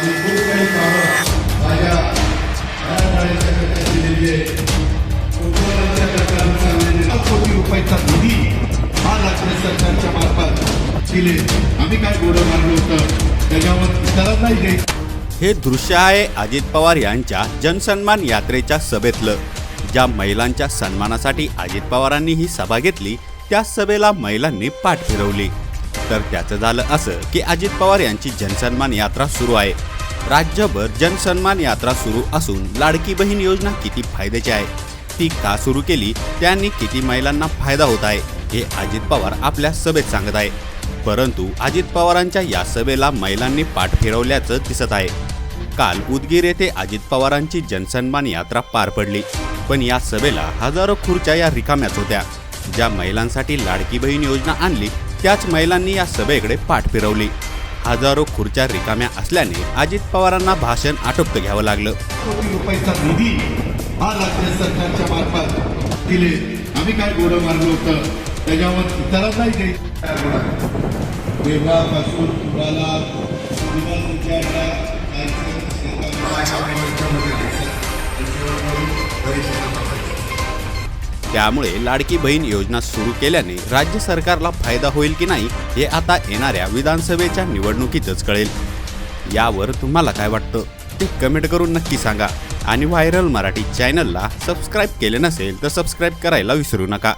आणि खूप काही कामं माझ्या मराठवाड्याच्या करता केलेली आहे कोकणाच्या करता चाललेले लाख कोटी रुपयाचा निधी हा राज्य सरकारच्या मार्फत दिले. आम्ही काय गोडं मारलं होतं? त्याच्यावर इतरांनाही द्यायचं हे दृश्य आहे अजित पवार यांच्या जनसन्मान यात्रेच्या सभेतलं. ज्या महिलांच्या सन्मानासाठी अजित पवारांनी ही सभा घेतली त्या सभेला महिलांनी पाठ फिरवली. तर त्याचं झालं असं की अजित पवार यांची जनसन्मान यात्रा सुरू आहे. राज्यभर जनसन्मान यात्रा सुरू असून लाडकी बहीण योजना किती फायद्याची आहे? ती का सुरू केली? त्यांनी किती महिलांना फायदा होत आहे? हे अजित पवार आपल्या सभेत सांगत आहे. परंतु अजित पवारांच्या या सभेला महिलांनी पाठ फिरवल्याचं दिसत आहे. काल उदगीर येथे अजित पवारांची जनसन्मान यात्रा पार पडली. पण या सभेला हजारो खुर्च्या या रिकाम्याच होत्या. ज्या महिलांसाठी लाडकी बहीण योजना आणली त्याच महिलांनी या सभेकडे पाठ फिरवली. हजारो खुर्च्या रिकाम्या असल्याने अजित पवारांना भाषण आटोपत घ्यावं लागलं. रुपयाचा निधी हा राज्य सरकारच्या मार्फत दिले. आम्ही काय गोडं मारलं होतं? त्याच्यावर इतरांनाही द्यायचं तेव्हापासून तुम्हाला त्यामुळे लाडकी बहीण योजना सुरू केल्याने राज्य सरकारला फायदा होईल की नाही हे आता येणाऱ्या विधानसभेच्या निवडणुकीतच कळेल. यावर तुम्हाला काय वाटतं? ते कमेंट करून नक्की सांगा. आणि व्हायरल मराठी चॅनलला सबस्क्राईब केले नसेल तर सबस्क्राईब करायला विसरू नका.